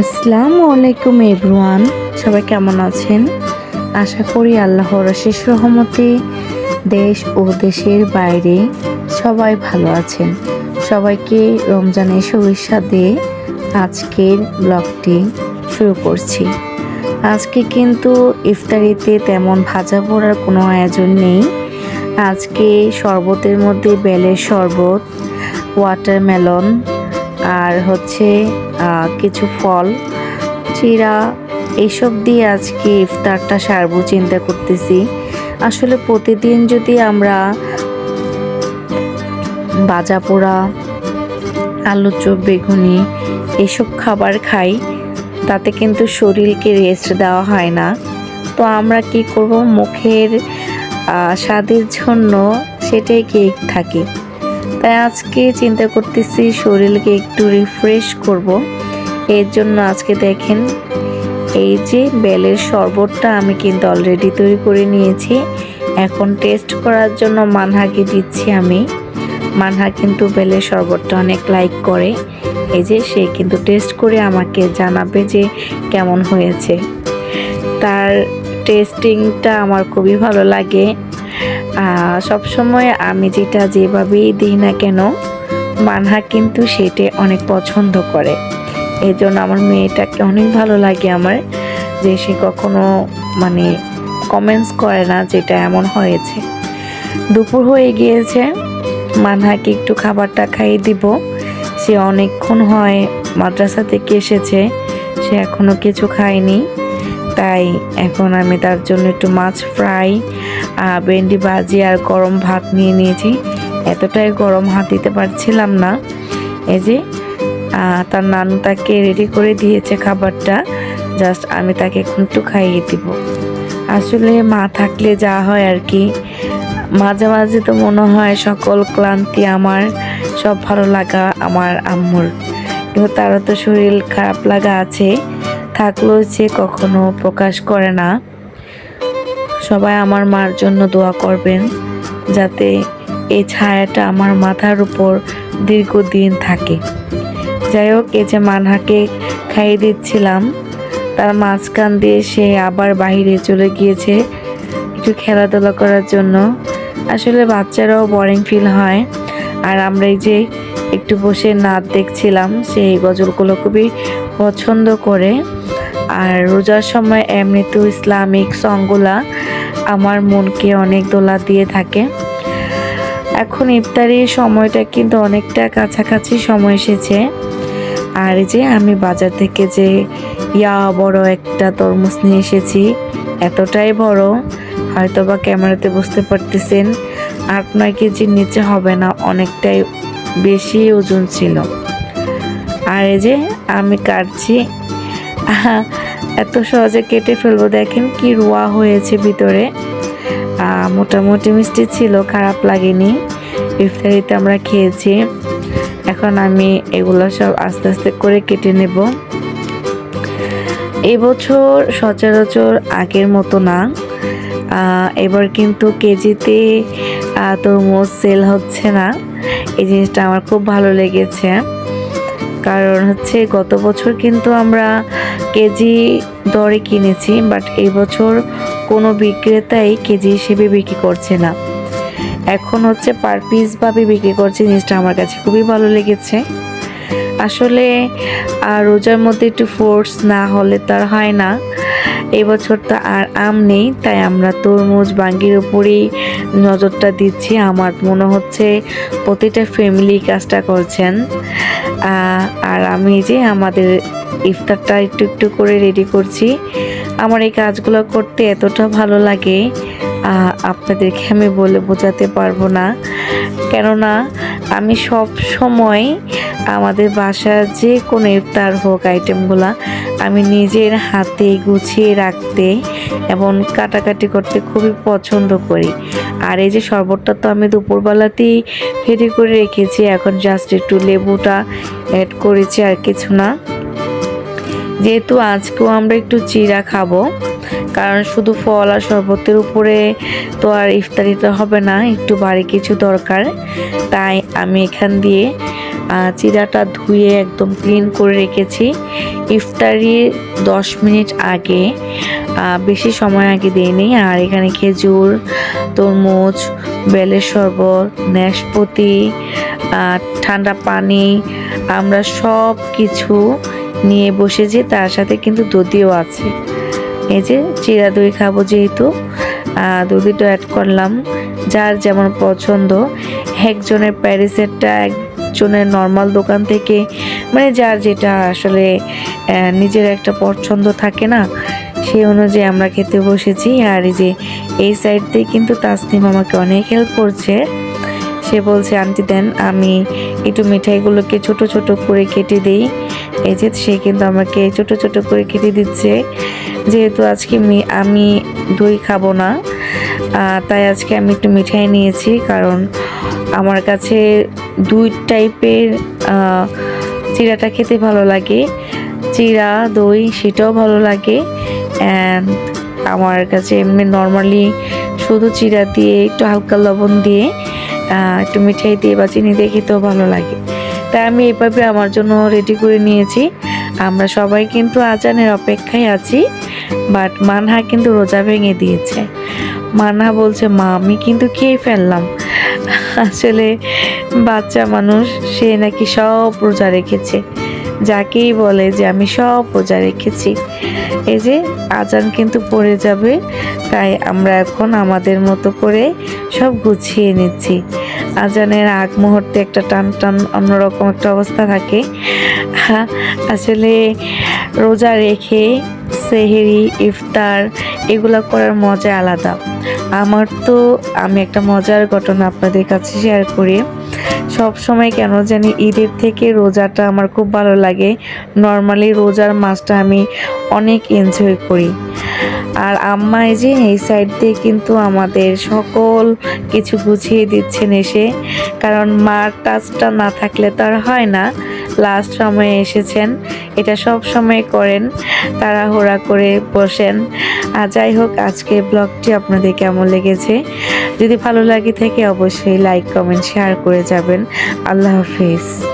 আসসালামু আলাইকুম এভরিওয়ান, সবাই কেমন আছেন? আশা করি আল্লাহর শেষ রহমতে দেশ ও দেশের বাইরে সবাই ভালো আছেন। সবাইকে রমজানের শুভেচ্ছা দিয়ে আজকের ব্লগটি শুরু করছি। আজকে কিন্তু ইফতারিতে তেমন ভাজা পোড়ার কোনো আয়োজন নেই। আজকে শরবতের মধ্যে বেলের শরবত ওয়াটারমেলন আর হচ্ছে কিছু ফল চিরা এইসব দিয়ে আজকে ইফতারটা সারবো চিন্তা করতেছি। আসলে প্রতিদিন যদি আমরা বাজা পোড়া, আলু চপ, বেগুনি এসব খাবার খাই, তাতে কিন্তু শরীরকে রেস্ট দেওয়া হয় না। তো আমরা কি করব? মুখের স্বাদের জন্য সেটাই কেক থাকি। তাই আজকে চিন্তা করতেছি শরীরকে একটু রিফ্রেশ করব। এর জন্য আজকে দেখেন, এই যে বেলের শরবতটা আমি কিন্তু অলরেডি তৈরি করে নিয়েছি। এখন টেস্ট করার জন্য মানহাকে দিচ্ছি আমি। মানহা কিন্তু বেলের শরবতটা অনেক লাইক করে। এই যে সে কিন্তু টেস্ট করে আমাকে জানাবে যে কেমন হয়েছে। তার টেস্টিংটা আমার খুবই ভালো লাগে। সব সময় আমি যেটা যেভাবেই দিই না কেন, মানহা কিন্তু সেটা অনেক পছন্দ করে। এই জন্য আমার মেয়েটাকে অনেক ভালো লাগে আমার, যে সে কখনো মানে কমেন্টস করে না যেটা এমন হয়েছে। দুপুর হয়ে গিয়েছে, মানহাকে একটু খাবারটা খাইয়ে দিব। সে অনেকক্ষণ হয় মাদ্রাসা থেকে এসেছে, সে এখনও কিছু খায়নি। তাই এখন আমি তার জন্য একটু মাছ ফ্রাই ভেন্ডি ভাজি আর গরম ভাত নিয়ে নিয়েছি। এতটাই গরম হাত দিতে পারছিলাম না। এই যে তার নানু তাকে রেডি করে দিয়েছে খাবারটা। জাস্ট আমি তাকে এখন একটু খাইয়ে দিব। আসলে মা থাকলে যা হয় আর কি। মাঝে মাঝে তো মনে হয় সকল ক্লান্তি আমার, সব ভালো লাগা আমার আম্মুর। কিন্তু তারও তো শরীর খারাপ লাগা আছে। থাকলেও সে কখনো প্রকাশ করে না। সবাই আমার মার জন্য দোয়া করবেন, যাতে এই ছায়াটা আমার মাথার উপর দীর্ঘদিন থাকে। যাই হোক, এই যে মানহাকে খাইয়ে দিচ্ছিলাম, তার মাঝখান দিয়ে সে আবার বাইরে চলে গিয়েছে একটু খেলাধুলা করার জন্য। আসলে বাচ্চারাও বোরিং ফিল হয়। আর আমরা এই যে একটু বসে নাচ দেখছিলাম, সেই গজলগুলো খুবই পছন্দ করে। আর রোজার সময় এমনিতেও ইসলামিক সংগুলা আমার মনকে অনেক দোলা দিয়ে থাকে। এখন ইফতারি সময়টা কিন্তু অনেকটা কাছাকাছি সময় এসেছে। আর যে আমি বাজার থেকে যে ইয়া বড় একটা তরমুজ নিয়ে এসেছি, এতটাই বড় হয়তো বা ক্যামেরাতে বুঝতে পারতেছেন আট নয় কেজির নিচে হবে না, অনেকটাই বেশি ওজন ছিল। আর এই যে আমি কাটছি এত সহজে কেটে ফেলব। দেখেন কি রোয়া হয়েছে ভিতরে। মোটামুটি মিষ্টি ছিল, খারাপ লাগেনি। ইফতারিতে আমরা খেয়েছি। এখন আমি এগুলো সব আস্তে আস্তে করে কেটে নেব। এবছর সচরাচর আগের মতো না। এবার কিন্তু কেজিতে তরমুজ সেল হচ্ছে না। এই জিনিসটা আমার খুব ভালো লেগেছে। কারণ হচ্ছে গত বছর কিন্তু আমরা কেজি দরে কিনেছি বাট এবছর বছর কোনো বিক্রেতাই কেজি হিসেবে বিক্রি করছে না। এখন হচ্ছে পার পিসভাবে বিক্রি করছে, জিনিসটা আমার কাছে খুবই ভালো লেগেছে। আসলে আর রোজার মধ্যে একটু ফোর্স না হলে তার হয় না। এবছর তো আর আম নেই, তাই আমরা তরমুজ বাঙ্গির উপরেই নজরটা দিচ্ছি। আমার মনে হচ্ছে প্রতিটা ফ্যামিলি কাজটা করছেন। আর আমি যে আমাদের ইফতারটা একটু একটু করে রেডি করছি। আমার এই কাজগুলো করতে এতটা ভালো লাগে আপনাদেরকে আমি বলে বোঝাতে পারব না। কেননা আমি সব সময় আমাদের বাসার যে কোনো ইফতার হোক আইটেমগুলা আমি নিজের হাতে গুছিয়ে রাখতে এবং কাটাকাটি করতে খুবই পছন্দ করি। আর এই যে শরবতটা তো আমি দুপুরবেলাতেই রেডি করে রেখেছি, এখন জাস্ট একটু লেবুটা অ্যাড করেছি আর কিছু না। যেহেতু আজকেও আমরা একটু চিরা খাব কারণ শুধু ফল আর শরবতের উপরে তো আর ইফতারিটা হবে না একটু বাড়ি কিছু দরকার। তাই আমি এখান দিয়ে চিরাটা ধুয়ে একদম ক্লিন করে রেখেছি। ইফতারির দশ মিনিট আগে বেশি সময় আগে দিইনি আর এখানে খেজুর তরমুজ বেলের শরবত নাশপাতি আহ, ঠান্ডা পানি আমরা সব কিছু নিয়ে বসেছি। তার সাথে কিন্তু দধিও আছে। এই যে চিরা দই খাব যেহেতু দধিটা অ্যাড করলাম। যার যেমন পছন্দ। একজনের প্যারিসেরটা একজনের নর্মাল দোকান থেকে মানে যার যেটা আসলে নিজের একটা পছন্দ থাকে না, সেই অনুযায়ী আমরা খেতে বসেছি। আর এই যে, এই সাইড দিয়ে কিন্তু তাসনিম আমাকে অনেক হেল্প করছে। সে বলছে, আন্টি, দেন আমি একটু মিঠাইগুলোকে ছোট ছোট করে কেটে দিই। এই যে, সে কিন্তু আমাকে ছোট ছোট করে কেটে দিচ্ছে। যেহেতু আজকে আমি দই খাব না তাই আজকে আমি একটু মিঠাই নিয়েছি, কারণ আমার কাছে দুই টাইপের চিড়াটা খেতে ভালো লাগে। চিড়া দই, সেটাও ভালো লাগে অ্যান্ড আমার কাছে এমনি নর্মালি শুধু চিড়া দিয়ে, একটু হালকা লবণ দিয়ে একটু মিঠাই দিয়ে বা চিনি দিয়ে খেতেও ভালো লাগে। তাই আমি এভাবে আমার জন্য রেডি করে নিয়েছি। আমরা সবাই কিন্তু আজানের অপেক্ষায় আছি। বাট মানহা কিন্তু রোজা ভেঙে দিয়েছে। মানহা বলছে, মা, আমি কিন্তু খেয়ে ফেললাম। আসলে বাচ্চা মানুষ, সে নাকি সব রোজা রেখেছে। যাকেই বলে যে, আমি সব রোজা রেখেছি। এই যে, আজান কিন্তু পড়ে যাবে, তাই আমরা এখন আমাদের মতো করে সব গুছিয়ে নিচ্ছি। আজানের আগ মুহূর্তে একটা টান টান অন্যরকম একটা অবস্থা থাকে। আসলে রোজা রেখে, সেহেরি, ইফতার, এগুলো করার মজা আলাদা। আমার তো, আমি একটা মজার ঘটনা আপনাদের কাছে শেয়ার করি। সব সময় কেন জানি ঈদের থেকে রোজাটা আমার খুব ভালো লাগে। নর্মালি রোজার মাসটা আমি অনেক এনজয় করি। আর আম্মা যে, এই সাইড দিয়ে কিন্তু আমাদের সকল কিছু গুছিয়ে দিচ্ছেন এসে। কারণ মার টাচটা না থাকলে তো আর হয় না। লাস্ট সময়ে এসেছেন। এটা সব সময় করেন, তাড়াহুড়া করে বসেন। আর যাই হোক, আজকে ব্লগটি আপনাদের কেমন লেগেছে? যদি ভালো লাগে থাকে, অবশ্যই লাইক কমেন্ট শেয়ার করে যাবেন। আল্লাহ হাফিজ।